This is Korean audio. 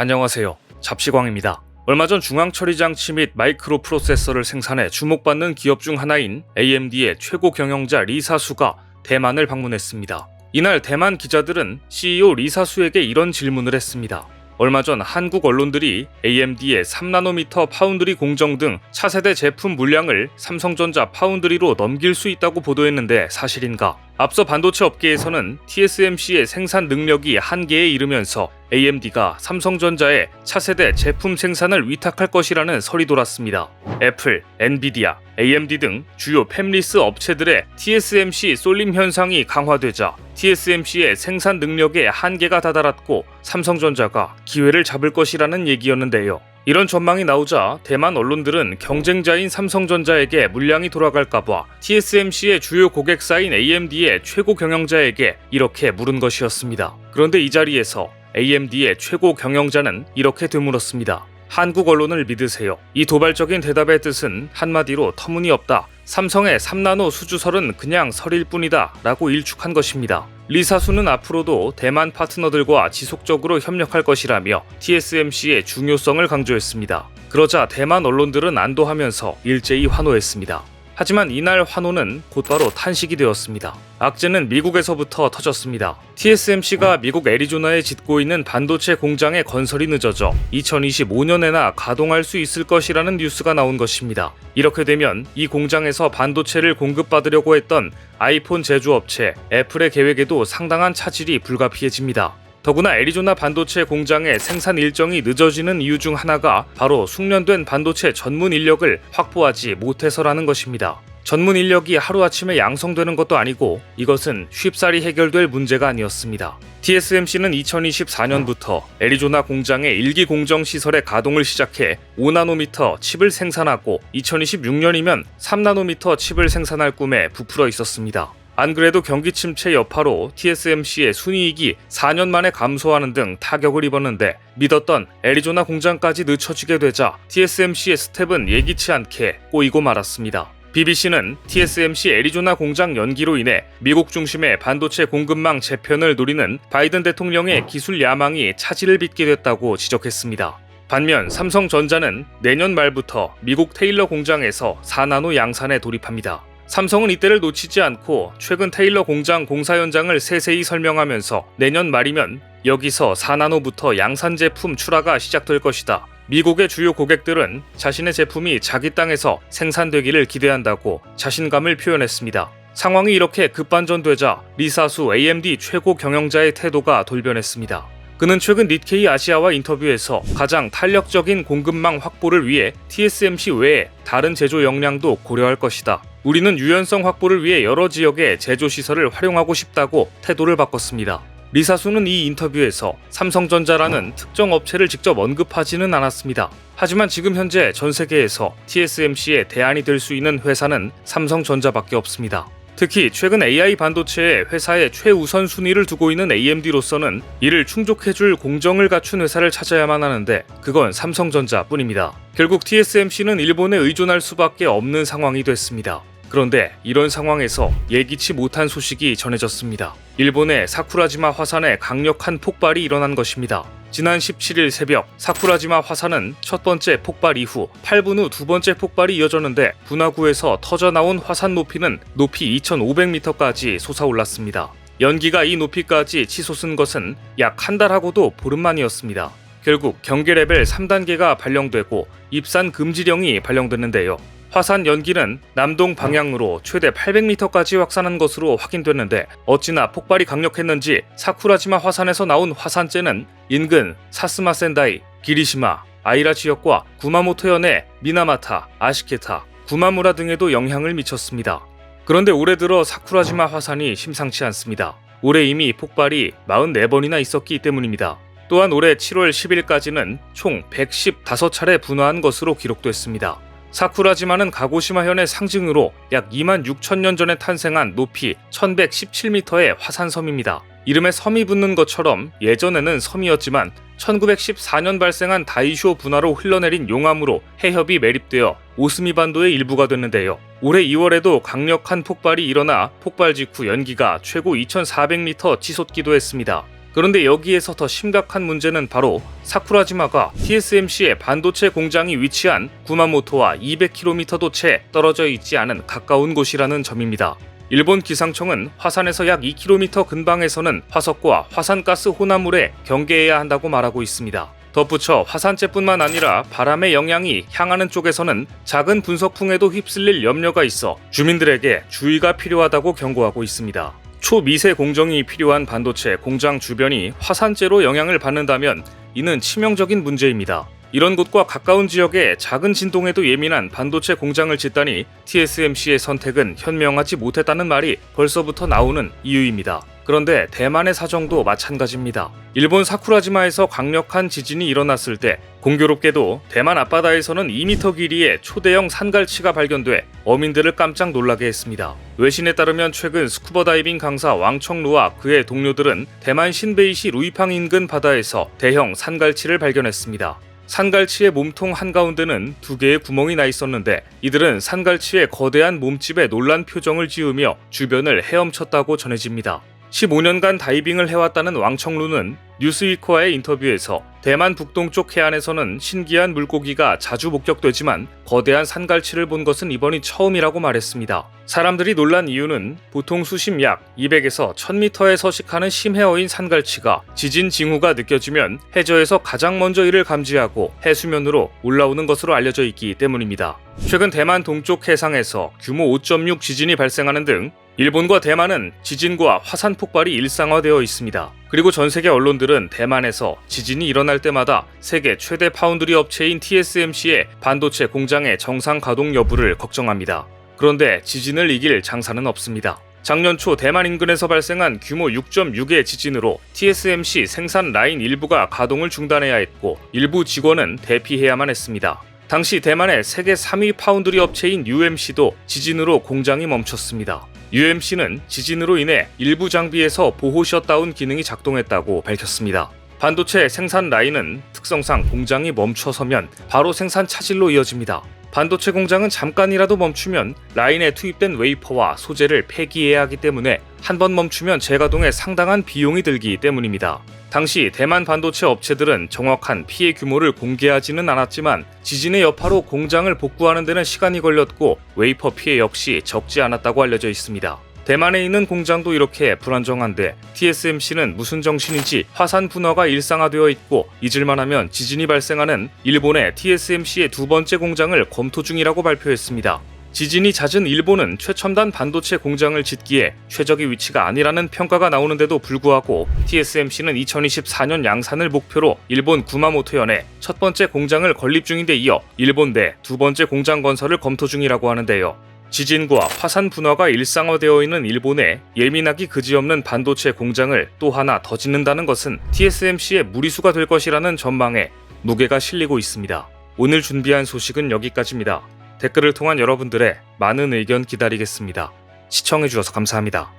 안녕하세요. 잡시광입니다. 얼마 전 중앙처리 장치 및 마이크로 프로세서를 생산해 주목받는 기업 중 하나인 AMD의 최고 경영자 리사수가 대만을 방문했습니다. 이날 대만 기자들은 CEO 리사수에게 이런 질문을 했습니다. 얼마 전 한국 언론들이 AMD의 3나노미터 파운드리 공정 등 차세대 제품 물량을 삼성전자 파운드리로 넘길 수 있다고 보도했는데 사실인가? 앞서 반도체 업계에서는 TSMC의 생산 능력이 한계에 이르면서 AMD가 삼성전자에 차세대 제품 생산을 위탁할 것이라는 설이 돌았습니다. 애플, 엔비디아, AMD 등 주요 팹리스 업체들의 TSMC 쏠림 현상이 강화되자 TSMC의 생산 능력에 한계가 다다랐고 삼성전자가 기회를 잡을 것이라는 얘기였는데요. 이런 전망이 나오자 대만 언론들은 경쟁자인 삼성전자에게 물량이 돌아갈까봐 TSMC의 주요 고객사인 AMD의 최고 경영자에게 이렇게 물은 것이었습니다. 그런데 이 자리에서 AMD의 최고 경영자는 이렇게 되물었습니다. 한국 언론을 믿으세요. 이 도발적인 대답의 뜻은 한마디로 터무니없다. 삼성의 3나노 수주설은 그냥 설일 뿐이다. 라고 일축한 것입니다. 리사수는 앞으로도 대만 파트너들과 지속적으로 협력할 것이라며 TSMC의 중요성을 강조했습니다. 그러자 대만 언론들은 안도하면서 일제히 환호했습니다. 하지만 이날 환호는 곧바로 탄식이 되었습니다. 악재는 미국에서부터 터졌습니다. TSMC가 미국 애리조나에 짓고 있는 반도체 공장의 건설이 늦어져 2025년에나 가동할 수 있을 것이라는 뉴스가 나온 것입니다. 이렇게 되면 이 공장에서 반도체를 공급받으려고 했던 아이폰 제조업체 애플의 계획에도 상당한 차질이 불가피해집니다. 더구나 애리조나 반도체 공장의 생산 일정이 늦어지는 이유 중 하나가 바로 숙련된 반도체 전문 인력을 확보하지 못해서라는 것입니다. 전문 인력이 하루아침에 양성되는 것도 아니고 이것은 쉽사리 해결될 문제가 아니었습니다. TSMC는 2024년부터 애리조나 공장의 일기 공정 시설의 가동을 시작해 5나노미터 칩을 생산하고 2026년이면 3나노미터 칩을 생산할 꿈에 부풀어 있었습니다. 안 그래도 경기 침체 여파로 TSMC의 순이익이 4년 만에 감소하는 등 타격을 입었는데 믿었던 애리조나 공장까지 늦춰지게 되자 TSMC의 스텝은 예기치 않게 꼬이고 말았습니다. BBC는 TSMC 애리조나 공장 연기로 인해 미국 중심의 반도체 공급망 재편을 노리는 바이든 대통령의 기술 야망이 차질을 빚게 됐다고 지적했습니다. 반면 삼성전자는 내년 말부터 미국 테일러 공장에서 4나노 양산에 돌입합니다. 삼성은 이때를 놓치지 않고 최근 테일러 공장 공사 현장을 세세히 설명하면서 내년 말이면 여기서 4나노부터 양산 제품 출하가 시작될 것이다. 미국의 주요 고객들은 자신의 제품이 자기 땅에서 생산되기를 기대한다고 자신감을 표현했습니다. 상황이 이렇게 급반전되자 리사수 AMD 최고 경영자의 태도가 돌변했습니다. 그는 최근 니케이 아시아와 인터뷰에서 가장 탄력적인 공급망 확보를 위해 TSMC 외에 다른 제조 역량도 고려할 것이다. 우리는 유연성 확보를 위해 여러 지역의 제조 시설을 활용하고 싶다고 태도를 바꿨습니다. 리사수는 이 인터뷰에서 삼성전자라는 특정 업체를 직접 언급하지는 않았습니다. 하지만 지금 현재 전 세계에서 TSMC의 대안이 될 수 있는 회사는 삼성전자밖에 없습니다. 특히 최근 AI 반도체에 회사의 최우선 순위를 두고 있는 AMD로서는 이를 충족해줄 공정을 갖춘 회사를 찾아야만 하는데 그건 삼성전자뿐입니다. 결국 TSMC는 일본에 의존할 수밖에 없는 상황이 됐습니다. 그런데 이런 상황에서 예기치 못한 소식이 전해졌습니다. 일본의 사쿠라지마 화산에 강력한 폭발이 일어난 것입니다. 지난 17일 새벽 사쿠라지마 화산은 첫 번째 폭발 이후 8분 후 두 번째 폭발이 이어졌는데 분화구에서 터져 나온 화산 높이는 높이 2,500m까지 솟아올랐습니다. 연기가 이 높이까지 치솟은 것은 약 한 달하고도 보름 만이었습니다. 결국 경계 레벨 3단계가 발령되고 입산 금지령이 발령됐는데요. 화산 연기는 남동 방향으로 최대 800m까지 확산한 것으로 확인됐는데 어찌나 폭발이 강력했는지 사쿠라지마 화산에서 나온 화산재는 인근 사스마 센다이, 기리시마, 아이라 지역과 구마모토현의 미나마타, 아시케타, 구마무라 등에도 영향을 미쳤습니다. 그런데 올해 들어 사쿠라지마 화산이 심상치 않습니다. 올해 이미 폭발이 44번이나 있었기 때문입니다. 또한 올해 7월 10일까지는 총 115차례 분화한 것으로 기록됐습니다. 사쿠라지마는 가고시마현의 상징으로 약 2만 6천 년 전에 탄생한 높이 1117m의 화산섬입니다. 이름에 섬이 붙는 것처럼 예전에는 섬이었지만 1914년 발생한 다이쇼 분화로 흘러내린 용암으로 해협이 매립되어 오스미 반도의 일부가 됐는데요. 올해 2월에도 강력한 폭발이 일어나 폭발 직후 연기가 최고 2,400m 치솟기도 했습니다. 그런데 여기에서 더 심각한 문제는 바로 사쿠라지마가 TSMC의 반도체 공장이 위치한 구마모토와 200km도 채 떨어져 있지 않은 가까운 곳이라는 점입니다. 일본 기상청은 화산에서 약 2km 근방에서는 화석과 화산가스 혼합물에 경계해야 한다고 말하고 있습니다. 덧붙여 화산재뿐만 아니라 바람의 영향이 향하는 쪽에서는 작은 분석풍에도 휩쓸릴 염려가 있어 주민들에게 주의가 필요하다고 경고하고 있습니다. 초미세 공정이 필요한 반도체 공장 주변이 화산재로 영향을 받는다면 이는 치명적인 문제입니다. 이런 곳과 가까운 지역에 작은 진동에도 예민한 반도체 공장을 짓다니 TSMC의 선택은 현명하지 못했다는 말이 벌써부터 나오는 이유입니다. 그런데 대만의 사정도 마찬가지입니다. 일본 사쿠라지마에서 강력한 지진이 일어났을 때 공교롭게도 대만 앞바다에서는 2m 길이의 초대형 산갈치가 발견돼 어민들을 깜짝 놀라게 했습니다. 외신에 따르면 최근 스쿠버 다이빙 강사 왕청루와 그의 동료들은 대만 신베이시 루이팡 인근 바다에서 대형 산갈치를 발견했습니다. 산갈치의 몸통 한가운데는 두 개의 구멍이 나 있었는데 이들은 산갈치의 거대한 몸집에 놀란 표정을 지으며 주변을 헤엄쳤다고 전해집니다. 15년간 다이빙을 해왔다는 왕청루는 뉴스위커와의 인터뷰에서 대만 북동쪽 해안에서는 신기한 물고기가 자주 목격되지만 거대한 산갈치를 본 것은 이번이 처음이라고 말했습니다. 사람들이 놀란 이유는 보통 수심 약 200에서 1000m에 서식하는 심해어인 산갈치가 지진 징후가 느껴지면 해저에서 가장 먼저 이를 감지하고 해수면으로 올라오는 것으로 알려져 있기 때문입니다. 최근 대만 동쪽 해상에서 규모 5.6 지진이 발생하는 등 일본과 대만은 지진과 화산 폭발이 일상화되어 있습니다. 그리고 전 세계 언론들은 대만에서 지진이 일어날 때마다 세계 최대 파운드리 업체인 TSMC의 반도체 공장의 정상 가동 여부를 걱정합니다. 그런데 지진을 이길 장사는 없습니다. 작년 초 대만 인근에서 발생한 규모 6.6의 지진으로 TSMC 생산 라인 일부가 가동을 중단해야 했고 일부 직원은 대피해야만 했습니다. 당시 대만의 세계 3위 파운드리 업체인 UMC도 지진으로 공장이 멈췄습니다. UMC는 지진으로 인해 일부 장비에서 보호 셧다운 기능이 작동했다고 밝혔습니다. 반도체 생산 라인은 특성상 공장이 멈춰서면 바로 생산 차질로 이어집니다. 반도체 공장은 잠깐이라도 멈추면 라인에 투입된 웨이퍼와 소재를 폐기해야 하기 때문에 한 번 멈추면 재가동에 상당한 비용이 들기 때문입니다. 당시 대만 반도체 업체들은 정확한 피해 규모를 공개하지는 않았지만 지진의 여파로 공장을 복구하는 데는 시간이 걸렸고 웨이퍼 피해 역시 적지 않았다고 알려져 있습니다. 대만에 있는 공장도 이렇게 불안정한데 TSMC는 무슨 정신인지 화산 분화가 일상화되어 있고 잊을만 하면 지진이 발생하는 일본의 TSMC의 두 번째 공장을 검토 중이라고 발표했습니다. 지진이 잦은 일본은 최첨단 반도체 공장을 짓기에 최적의 위치가 아니라는 평가가 나오는데도 불구하고 TSMC는 2024년 양산을 목표로 일본 구마모토현에 첫 번째 공장을 건립 중인데 이어 일본 내 두 번째 공장 건설을 검토 중이라고 하는데요. 지진과 화산 분화가 일상화되어 있는 일본에 예민하기 그지없는 반도체 공장을 또 하나 더 짓는다는 것은 TSMC의 무리수가 될 것이라는 전망에 무게가 실리고 있습니다. 오늘 준비한 소식은 여기까지입니다. 댓글을 통한 여러분들의 많은 의견 기다리겠습니다. 시청해주셔서 감사합니다.